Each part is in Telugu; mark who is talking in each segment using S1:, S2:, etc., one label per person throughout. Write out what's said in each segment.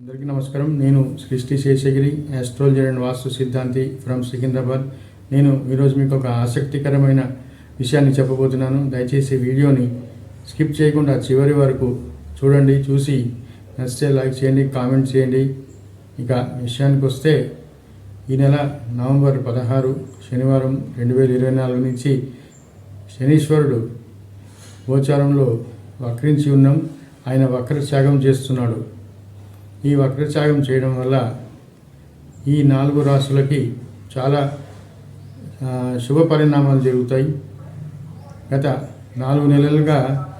S1: అందరికీ నమస్కారం. నేను సృష్టి శేషగిరి ఆస్ట్రాలజర్ అండ్ వాస్తు సిద్ధాంతి ఫ్రమ్ సికింద్రాబాద్. నేను ఈరోజు మీకు ఒక ఆసక్తికరమైన విషయాన్ని చెప్పబోతున్నాను. దయచేసి వీడియోని స్కిప్ చేయకుండా చివరి వరకు చూడండి చూసి నచ్చితే లైక్ చేయండి కామెంట్ చేయండి. ఇక విషయానికి వస్తే ఈ నెల నవంబర్ పదహారు శనివారం రెండు వేల ఇరవై నాలుగు నుంచి శనీశ్వరుడు గోచారంలో వక్రించి ఉన్నాం. ఆయన వక్ర త్యాగం చేస్తున్నాడు. ఈ వక్రచాయం చేయడం వల్ల ఈ నాలుగు రాశులకి చాలా శుభ పరిణామాలు జరుగుతాయి. గత నాలుగు నెలలుగా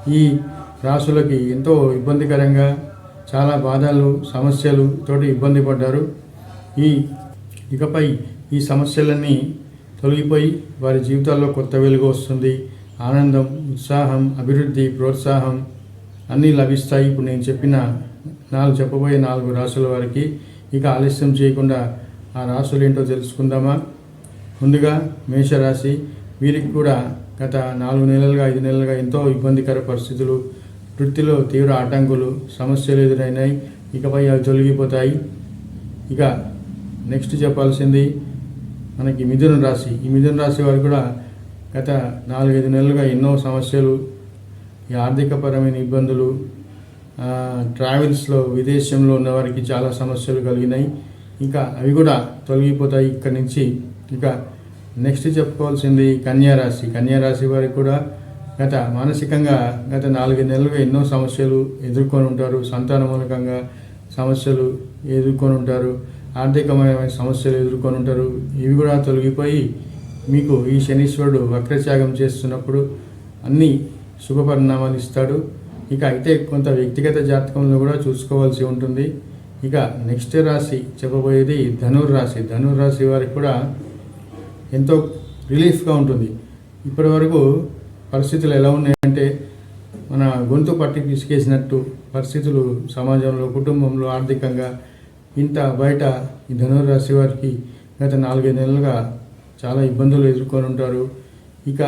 S1: ఈ రాసులకి ఎంతో ఇబ్బందికరంగా చాలా బాధలు సమస్యలు తోటి ఇబ్బంది పడ్డారు. ఈ ఇకపై ఈ సమస్యలన్నీ తొలగిపోయి వారి జీవితాల్లో కొత్త వెలుగు వస్తుంది. ఆనందం ఉత్సాహం అభివృద్ధి ప్రోత్సాహం అన్నీ లభిస్తాయి. ఇప్పుడు నేను చెప్పిన నాలుగు చెప్పబోయే నాలుగు రాసుల వారికి ఇక ఆలస్యం చేయకుండా ఆ రాసులు ఏంటో తెలుసుకుందామా? ముందుగా మేషరాశి వీరికి కూడా గత నాలుగు నెలలుగా ఐదు నెలలుగా ఎంతో ఇబ్బందికర పరిస్థితులు వృత్తిలో తీవ్ర ఆటంకులు సమస్యలు ఎదురైనాయి. ఇకపై అవి తొలగిపోతాయి. ఇక నెక్స్ట్ చెప్పాల్సింది మనకి మిథున రాశి. ఈ మిథున రాశి వారు కూడా గత నాలుగైదు నెలలుగా ఎన్నో సమస్యలు ఈ ఆర్థికపరమైన ఇబ్బందులు ట్రావెల్స్లో విదేశంలో ఉన్నవారికి చాలా సమస్యలు కలిగినాయి. ఇంకా అవి కూడా తొలగిపోతాయి ఇక్కడి నుంచి. ఇక నెక్స్ట్ చెప్పుకోవాల్సింది కన్యా రాశి. కన్యా రాశి వారికి కూడా గత మానసికంగా గత నాలుగు నెలలుగా ఎన్నో సమస్యలు ఎదుర్కొని ఉంటారు. సంతాన మూలకంగా సమస్యలు ఎదుర్కొని ఉంటారు. ఆర్థికమైన సమస్యలు ఎదుర్కొని ఉంటారు. ఇవి కూడా తొలగిపోయి మీకు ఈ శనీశ్వరుడు వక్రత్యాగం చేస్తున్నప్పుడు అన్నీ శుభ పరిణామాలు ఇస్తాడు. ఇక అయితే కొంత వ్యక్తిగత జాతకంలో కూడా చూసుకోవాల్సి ఉంటుంది. ఇక నెక్స్ట్ రాశి చెప్పబోయేది ధనుర్ రాశి. ధనుర్ రాశి వారికి కూడా ఎంతో రిలీఫ్గా ఉంటుంది. ఇప్పటి వరకు పరిస్థితులు ఎలా ఉన్నాయంటే మన గొంతు పట్టి పిసికేసినట్టు పరిస్థితులు సమాజంలో కుటుంబంలో ఆర్థికంగా ఇంత బయట ఈ ధనుర్రాశి వారికి గత నాలుగైదు నెలలుగా చాలా ఇబ్బందులు ఎదుర్కొని ఉంటారు. ఇక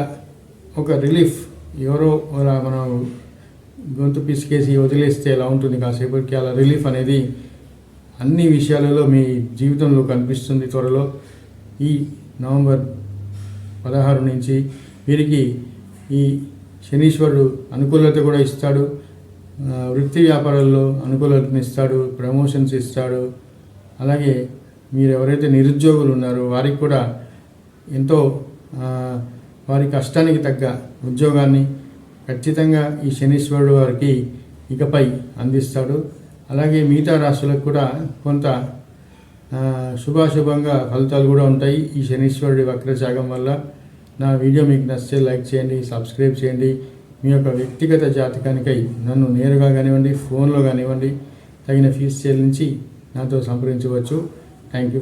S1: ఒక రిలీఫ్ ఎవరో అలా మనం గొంతు పిసికేసి వదిలేస్తే ఎలా ఉంటుంది కాసేపటికి అలా రిలీఫ్ అనేది అన్ని విషయాలలో మీ జీవితంలో కనిపిస్తుంది త్వరలో. ఈ నవంబర్ పదహారు నుంచి వీరికి ఈ శనీశ్వరుడు అనుకూలత కూడా ఇస్తాడు. వృత్తి వ్యాపారాల్లో అనుకూలతను ఇస్తాడు ప్రమోషన్స్ ఇస్తాడు. అలాగే మీరు ఎవరైతే నిరుద్యోగులు ఉన్నారో వారికి కూడా ఎంతో వారి కష్టానికి తగ్గ ఉద్యోగాన్ని ఖచ్చితంగా ఈ శనీశ్వరుడు వారికి ఇకపై అందిస్తాడు. అలాగే మిగతా రాశులకు కూడా కొంత శుభాశుభంగా ఫలితాలు కూడా ఉంటాయి ఈ శనీశ్వరుడి వక్రశాగం వల్ల. నా వీడియో మీకు నచ్చితే లైక్ చేయండి సబ్స్క్రైబ్ చేయండి. మీ యొక్క వ్యక్తిగత జాతకానికై నన్ను నేరుగా కానివ్వండి ఫోన్లో కానివ్వండి. తగిన ఫీజు చెల్లించి నాతో సంప్రదించవచ్చు. Thank you.